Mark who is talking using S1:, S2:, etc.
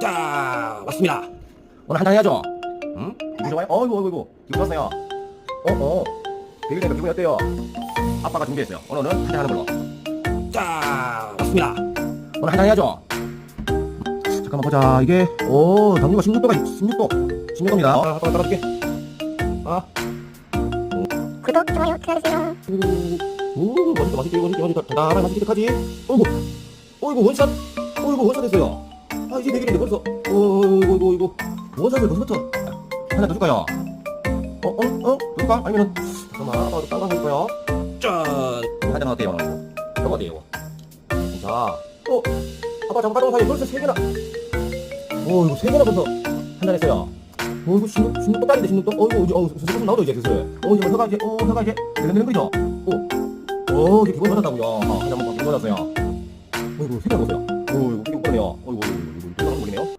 S1: 자, 왔습니다. 오늘 한잔 해야죠. 응? 기분 좋아요? 어이구, 어이구, 어이구. 기분 좋았어요. 어, 어. 되게 되니까 기분이 어때요? 아빠가 준비했어요. 오늘은 한잔 하는 걸로. 자, 왔습니다. 오늘 한잔 해야죠. 잠깐만 보자. 이게, 오, 당류가 16도가, 16도. 16도입니다. 아, 아빠가 따라줄게. 아,
S2: 구독, 좋아요, 기다리세요.
S1: 오, 맛있다, 이거 맛있다, 맛있다. 달달하게 맛있게 하지. 어이구, 어이구, 원샷. 어이구, 원샷 됐어요. 아, 이제 100일인데 벌써. 어이구, 어이구, 어이구. 원샷을 벌써부터. 하나 더 줄까요? 어, 어, 어? 줄까? 아니면은, 잠깐만, 아빠도 딴거 해줄까요? 짠! 한잔 어때요? 이거 어때요? 자, 어, 아빠 잠깐 가져온 사이에 벌써 3개나. 오, 이거 3개나 벌써 한잔 했어요. 어, 이거 16, 16도 딸인데, 16도? 어이구, 이제, 어, 슬슬 나오죠, 이제, 슬슬. 어, 이제 혀가 이제, 어, 혀가 이제, 되는 거죠? 오, 오, 이게 기분 받았다고요. 아, 한잔 먹고 기분 받았어요. 어이구, 색깔 보세요. 어이구, 받네요. 어이구, 어이구.